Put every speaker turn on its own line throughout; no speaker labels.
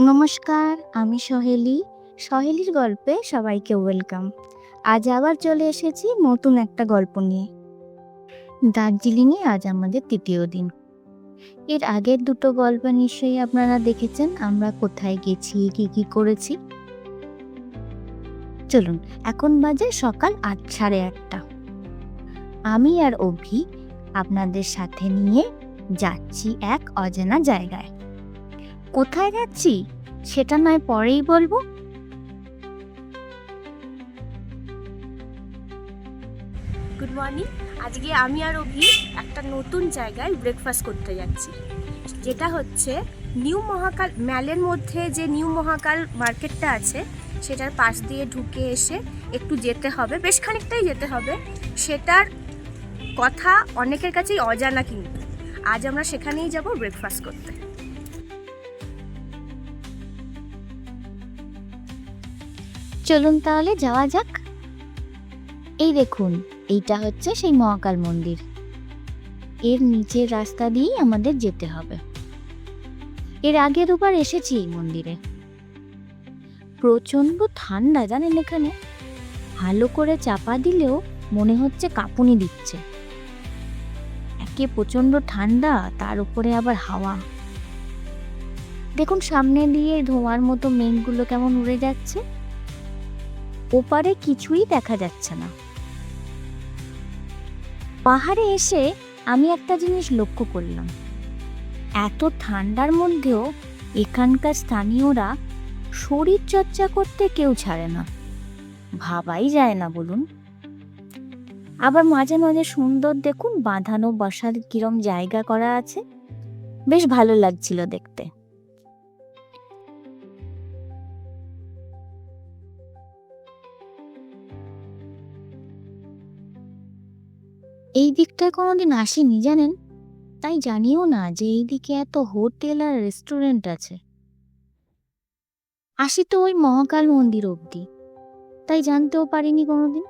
নমস্কার, আমি সহেলি। সহেলির গল্পে সবাইকে ওয়েলকাম। আজ আবার চলে এসেছি নতুন একটা গল্প নিয়ে। দার্জিলিংয়ে আজ আমাদের তৃতীয় দিন। এর আগের দুটো গল্প নিশ্চয়ই আপনারা দেখেছেন। আমরা কোথায় গেছি, কি কি করেছি? চলুন, এখন বাজে সকাল আট, সাড়ে আটটা। আমি আর অভি আপনাদের সাথে নিয়ে যাচ্ছি এক অজানা জায়গায়। কোথায় যাচ্ছি, সেটা নয় পরেই বলব।
গুড মর্নিং আজকে আমি আর অভি একটা নতুন জায়গায় ব্রেকফাস্ট করতে যাচ্ছি। যেটা হচ্ছে নিউ মহাকাল, ম্যালের মধ্যে যে নিউ মহাকাল মার্কেটটা আছে, সেটার পাশ দিয়ে ঢুকে এসে একটু যেতে হবে, বেশ খানিকটাই যেতে হবে। সেটার কথা অনেকের কাছেই অজানা কিন্তু। আজ আমরা সেখানেই যাব ব্রেকফাস্ট করতে।
চলুন তাহলে যাওয়া যাক। এই দেখুন, এইটা হচ্ছে সেই মহাকাল মন্দির। এর নিচের রাস্তা দিয়েই আমাদের যেতে হবে। এর আগে দুবার এসেছি এই মন্দিরে। প্রচণ্ড ঠান্ডা, জানেন এখানে? ভালো করে চাপা দিলেও মনে হচ্ছে কাঁপুনি দিচ্ছে। একে প্রচণ্ড ঠান্ডা, তার উপরে আবার হাওয়া। দেখুন, সামনে দিয়ে ধোঁয়ার মতো মেঘগুলো কেমন উড়ে যাচ্ছে। ওপারে কিছুই দেখা যাচ্ছে না। পাহাড়ে এসে আমি একটা জিনিস লক্ষ্য করলাম। এত ঠান্ডার মধ্যেও এখানকার স্থানীয়রা শরীর চর্চা করতে কেউ ছাড়ে না। ভাবাই যায় না, বলুন। আবার মাঝে মাঝে সুন্দর দেখুন বাঁধানো বসার কিরম জায়গা করা আছে। বেশ ভালো লাগছিল দেখতে। এই দিকটায় কোনোদিন আসিনি জানেন? তাই জানিও না যে এই দিকে এত হোটেল আর রেস্টুরেন্ট আছে। আসি তো ওই মহাকাল মন্দির অবধি। তাই জানতেও পারিনি কোনোদিন।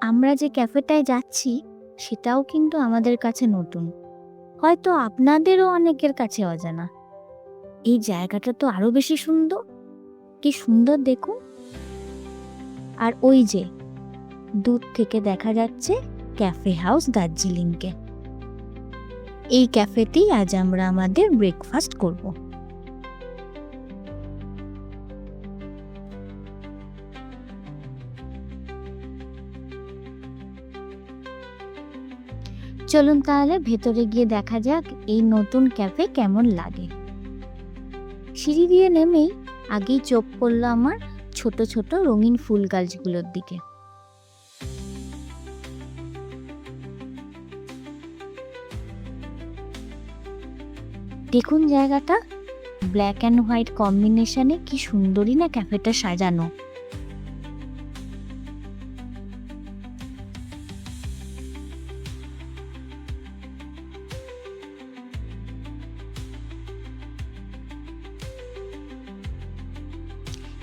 আমরা যে ক্যাফেটায় যাচ্ছি, সেটাও কিন্তু আমাদের কাছে নতুন। হয়তো আপনাদেরও অনেকের কাছে অজানা। এই জায়গাটা তো আরও বেশি সুন্দর। কি সুন্দর দেখুন। আর ওই যে, দূর থেকে দেখা যাচ্ছে ক্যাফে হাউস দার্জিলিংকে। এই ক্যাফেতেই আজ আমরা আমাদের ব্রেকফাস্ট করব। চলুন তাহলে ভেতরে গিয়ে দেখা যাক এই নতুন ক্যাফে কেমন লাগে। সিঁড়ি দিয়ে নেমেই আগেই চোখ পড়ল আমার ছোট ছোট রঙিন ফুল গাছগুলোর দিকে। দেখুন জায়গাটা। ব্ল্যাক অ্যান্ড হোয়াইট কম্বিনেশনে কি সুন্দরই না ক্যাফেটা সাজানো।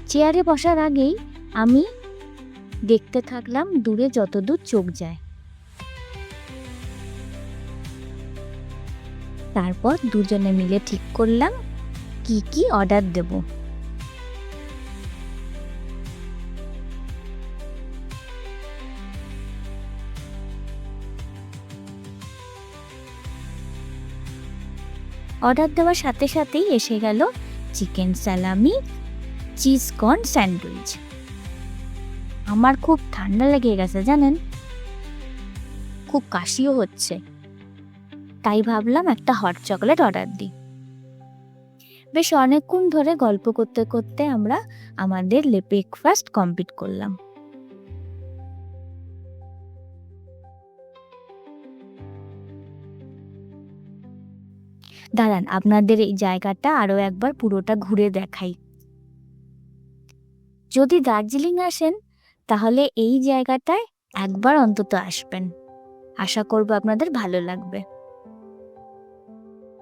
চেয়ারে বসার আগেই আমি দেখতে থাকলাম দূরে যতদূর চোখ যায়। তারপর দুজনে মিলে ঠিক করলাম কি কি অর্ডার দেব। অর্ডার দেওয়ার সাথে সাথেই এসে গেল চিকেন সালামি, চিজ কর্ন স্যান্ডউইচ। আমার খুব ঠান্ডা লেগে গেছে জানেন। খুব কাশিও হচ্ছে। তাই ভাবলাম একটা হট চকলেট অর্ডার দিই। বেশ অনেকক্ষণ ধরে গল্প করতে করতে আমরা আমাদের ব্রেকফাস্ট কমপ্লিট করলাম। দাঁড়ান, আপনাদের এই জায়গাটা আরও একবার পুরোটা ঘুরে দেখাই। যদি দার্জিলিং আসেন, তাহলে এই জায়গাটায় একবার অন্তত আসবেন। আশা করব আপনাদের ভালো লাগবে।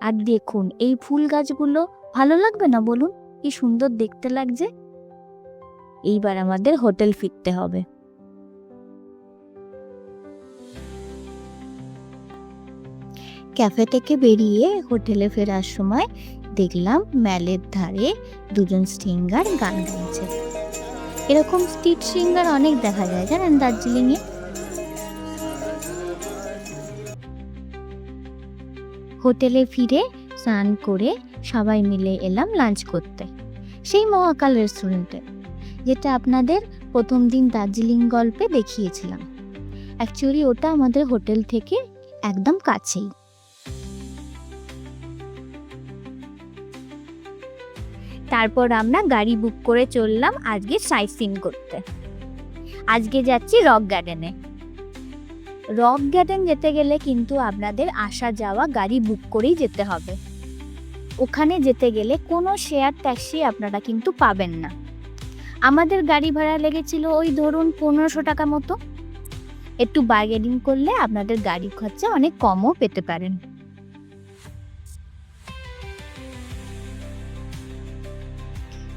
আর দেখুন, এই ফুল গাছগুলো ভালো লাগবে না বলুন? কি সুন্দর দেখতে লাগছে। এইবার আমাদের হোটেল ফিরতে হবে। ক্যাফে থেকে বেরিয়ে হোটেলে ফেরার সময় দেখলাম ম্যালের ধারে দুজন সিঙ্গার গান গাইছে। এরকম স্ট্রিট সিঙ্গার অনেক দেখা যায়, জানেন দার্জিলিংয়ে? হোটেলে ফিরে স্নান করে সবাই মিলে এলাম লাঞ্চ করতে। সেই মহাকাল রেস্টুরেন্টে যেটা আপনাদের প্রথম দিন দার্জিলিং গল্পে দেখিয়েছিলাম। অ্যাকচুয়ালি ওটা আমাদের হোটেল থেকে একদম কাছেই। তারপর আমরা গাড়ি বুক করে চললাম আজকে সাইট সিন করতে। আজকে যাচ্ছি রক গার্ডেনে। রক গার্ডেন যেতে গেলে কিন্তু আপনাদের আসা যাওয়া গাড়ি বুক করেই যেতে হবে। ওখানে যেতে গেলে কোনো শেয়ার ট্যাক্সি আপনারা কিন্তু পাবেন না। আমাদের গাড়ি ভাড়া লেগেছিল ওই ধরুন পনেরোশো টাকা মতো। একটু বার্গেনিং করলে আপনাদের গাড়ি খরচা অনেক কমও পেতে পারেন।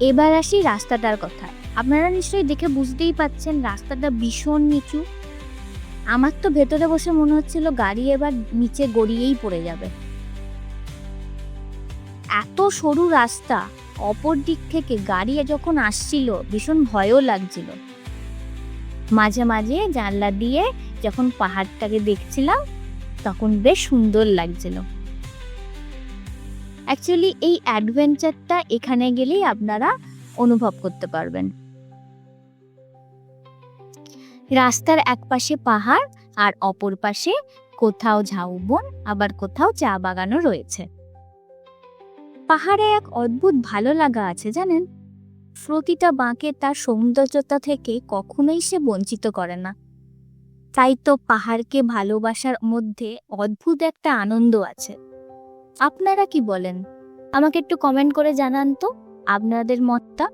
এবার আসি রাস্তাটার কথা। আপনারা নিশ্চয়ই দেখে বুঝতেই পাচ্ছেন রাস্তাটা ভীষণ নিচু। আমার তো ভেতরে বসে মনে হচ্ছিল গাড়ি এবার নিচে গড়িয়েই পড়ে যাবে। এত সরু রাস্তা, অপর দিক থেকে গাড়ি যখন আসছিল, ভীষণ ভয়ও লাগছিল। মাঝে মাঝে জানলা দিয়ে যখন পাহাড়টাকে দেখছিলাম, তখন বেশ সুন্দর লাগছিল। অ্যাকচুয়ালি এই অ্যাডভেঞ্চারটা এখানে গেলেই আপনারা অনুভব করতে পারবেন। রাস্তার এক পাশে পাহাড় আর অপর পাশে কোথাও ঝাউবন আবার কোথাও চা বাগানও রয়েছে। পাহাড়ে এক অদ্ভুত ভালো লাগা আছে জানেন। প্রতিটা বাঁকে তার সৌন্দর্যতা থেকে কখনোই সে বঞ্চিত করে না। তাই তো পাহাড়কে ভালোবাসার মধ্যে অদ্ভুত একটা আনন্দ আছে। আপনারা কি বলেন? আমাকে একটু কমেন্ট করে জানান তো, আপনাদের মতটা।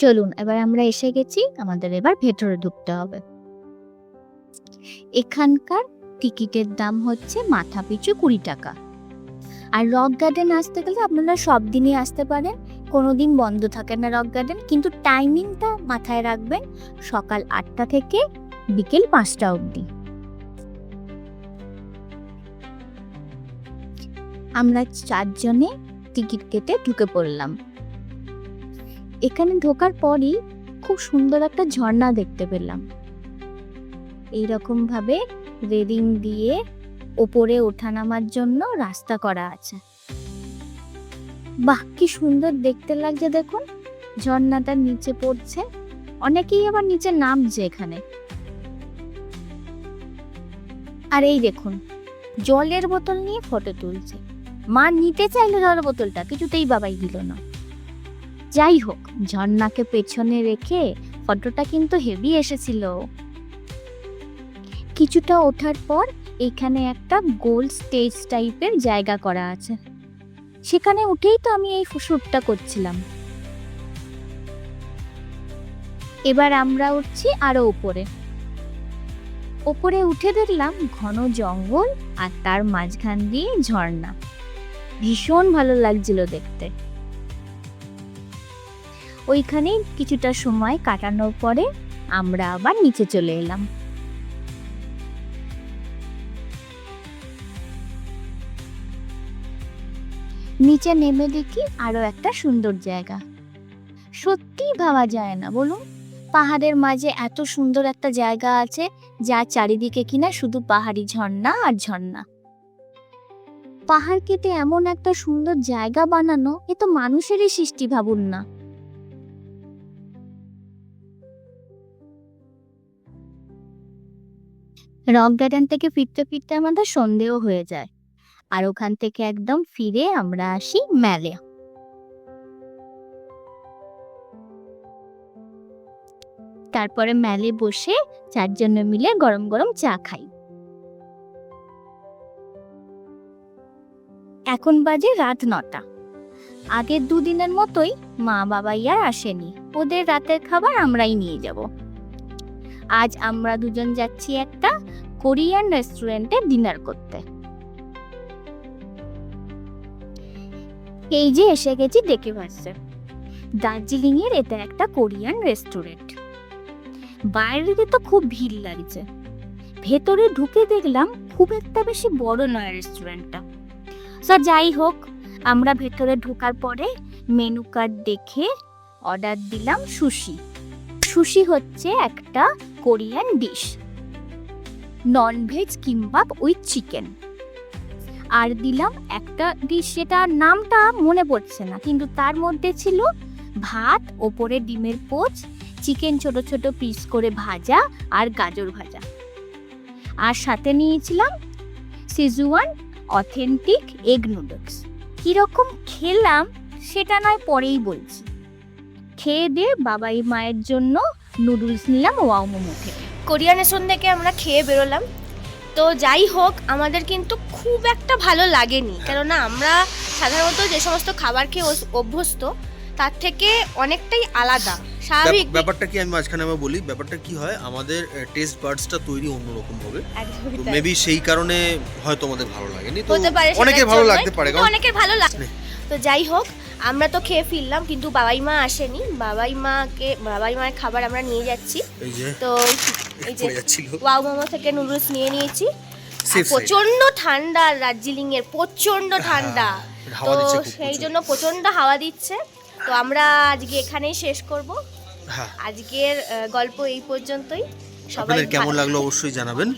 চলুন, এবার আমরা এসে গেছি, আমাদের এবার ভেতরে ঢুকতে হবে। এখানকার টিকিটের দাম হচ্ছে মাথা পিছু কুড়ি টাকা। আর রক গার্ডেন আসতে গেলে আপনারা সব দিনই আসতে পারেন কোনো দিন বন্ধ থাকে না রক গার্ডেন, কিন্তু টাইমিংটা মাথায় রাখবেন সকাল আটটা থেকে বিকেল পাঁচটা অবধি। আমরা চারজনে টিকিট কেটে ঢুকে পড়লাম। এখানে ঢোকার পরই খুব সুন্দর একটা ঝর্ণা দেখতে পেলাম। এইরকম ভাবে রেলিং দিয়ে ওপরে ওঠানামার জন্য রাস্তা করা আছে। বাহ, কি সুন্দর দেখতে লাগছে দেখুন। ঝর্ণাটা নিচে পড়ছে। অনেকেই আবার নিচে নামছে এখানে। আর এই দেখুন, জলের বোতল নিয়ে ফটো তুলছে। মা নিতে চাইলো জলের বোতলটা, কিছুতেই বাবাই দিল না। যাই হোক ঝর্ণাকে পেছনে রেখে ফটোটা কিন্তু হেভি এসেছিল। কিছুটা ওঠার পর এখানে একটা গোল স্টেজ টাইপের জায়গা করা আছে। সেখানে উঠেই তো আমি এই শ্যুটটা করছিলাম। এবার আমরা উঠছি আরও উপরে। ওপরে উঠে দেখলাম ঘন জঙ্গল আর তার মাঝখান দিয়ে ঝর্ণা। ভীষণ ভালো লাগছিল দেখতে। ওইখানে কিছুটা সময় কাটানোর পরে আমরা আবার নিচে চলে এলাম। নিচে নেমে দেখি আরও একটা সুন্দর জায়গা। সত্যিই ভাবা যায় না, বলুন? পাহাড়ের মাঝে এত সুন্দর একটা জায়গা আছে, যা চারিদিকে কিনা শুধু পাহাড়ি ঝর্ণা আর ঝর্ণা। পাহাড় কেটে এমন একটা সুন্দর জায়গা বানানো, এ তো মানুষেরই সৃষ্টি ভাবুন না। রক গার্ডেন থেকে ফিরতে ফিরতে আমাদের সন্দেহ হয়ে যায়। আর ওখান থেকে একদম ফিরে আমরা আসি ম্যালে তারপরে ম্যালে বসে চারজনে মিলে গরম গরম চা খাই। এখন বাজে রাত নটা। আগের দুদিনের মতোই মা বাবাই আর আসেনি। ওদের রাতের খাবার আমরাই নিয়ে যাব। আজ আমরা দুজন যাচ্ছি একটা কোরিয়ান রেস্টুরেন্টে ডিনার করতে। এই যে এসে গেছি, দেখে পাচ্ছে দার্জিলিং এর এটা একটা কোরিয়ান রেস্টুরেন্ট। বাইরে তো খুব ভিড় লাগছে। ভেতরে ঢুকে দেখলাম খুব একটা বেশি বড় নয় রেস্টুরেন্টটা। স্যার যাই হোক, আমরা ভেতরে ঢোকার পরে মেনু কার্ড দেখে অর্ডার দিলাম সুশি। সুশি হচ্ছে একটা Korean dish non veg kimbap with chicken আর দিলাম একটা ডিশ সেটার নামটা মনে পড়ছে না, কিন্তু তার মধ্যে ছিল ভাত, ওপরে ডিমের পোচ চিকেন ছোট ছোট পিস করে ভাজা আর গাজর ভাজা। আর সাথে নিয়েছিলাম সিজুয়ান অথেন্টিক এগ নুডলস কীরকম খেলাম, সেটা নয়, পরেই বলছি। খেয়ে দিয়ে বাবাই মায়ের জন্য নুডলস নিলাম ওয়াও মোমো থেকে
কোরিয়ানেশন থেকে আমরা খেয়ে বেরোলাম। তো যাই হোক আমাদের কিন্তু খুব একটা ভালো লাগেনি। কেননা আমরা সাধারণত যে সমস্ত খাবার খেয়ে অভ্যস্ত তার থেকে অনেকটাই আলাদা। স্বাভাবিক
ব্যাপারটা কি আমি মাঝখানে আমি বলি? ব্যাপারটা কি হয় আমাদের টেস্ট বার্ডসটা তৈরি অন্যরকম হবে। তো মেবি সেই কারণে হয়তো আমাদের ভালো লাগেনি। তো অনেকের ভালো লাগতে পারে
অনেকের ভালো লাগে। তো যাই হোক আমরা তো খেয়ে ফিরলাম কিন্তু বাবাই মা আসেনি। বাবাই মাকে বাবাই মায়ের খাবার আমরা নিয়ে যাচ্ছি। তো এই যে ওয়াও মোমো থেকে নুডলস নিয়ে নিয়েছি। প্রচণ্ড ঠান্ডা দার্জিলিং এর প্রচণ্ড ঠান্ডা।
হ্যাঁ,
তো সেই জন্য প্রচণ্ড হাওয়া দিচ্ছে। তো আমরা আজকে এখানেই শেষ করব।
হ্যাঁ।
আজকের গল্প এই পর্যন্তই। সবাই
কেমন লাগল অবশ্যই জানাবেন।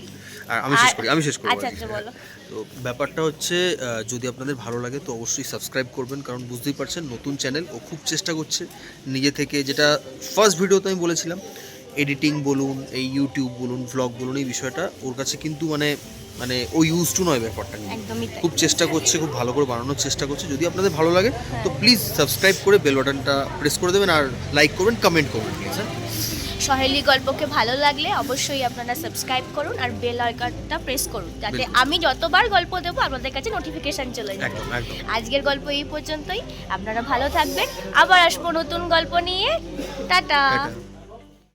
আমি শেষ করি আমি শেষ করি
আচ্ছা আচ্ছা
তো ব্যাপারটা হচ্ছে যদি আপনাদের ভালো লাগে তো অবশ্যই সাবস্ক্রাইব করবেন কারণ বুঝতেই পারছেন নতুন চ্যানেল ও খুব চেষ্টা করছে নিজে থেকে যেটা ফার্স্ট ভিডিওতে আমি বলেছিলাম এডিটিং বলুন এই ইউটিউব বলুন ভ্লগ বলুন এই বিষয়টা ওর কাছে কিন্তু মানে মানে ও ইউজ টু নয় ব্যাপারটা খুব চেষ্টা করছে খুব ভালো করে বানানোর চেষ্টা করছে। যদি আপনাদের ভালো লাগে তো প্লিজ সাবস্ক্রাইব করে বেল বাটনটা প্রেস করে দেবেন আর লাইক করবেন কমেন্ট করবেন প্লিজ হ্যাঁ
সহেলি গল্পকে ভালো লাগলে অবশ্যই আপনারা সাবস্ক্রাইব করুন আর বেল আইকনটা প্রেস করুন। যাতে আমি যতবার গল্প দেব আপনাদের কাছে নোটিফিকেশন চলে যাবে আজকের গল্প এই পর্যন্তই। আপনারা ভালো থাকবেন। আবার আসব নতুন গল্প নিয়ে।
টাটা।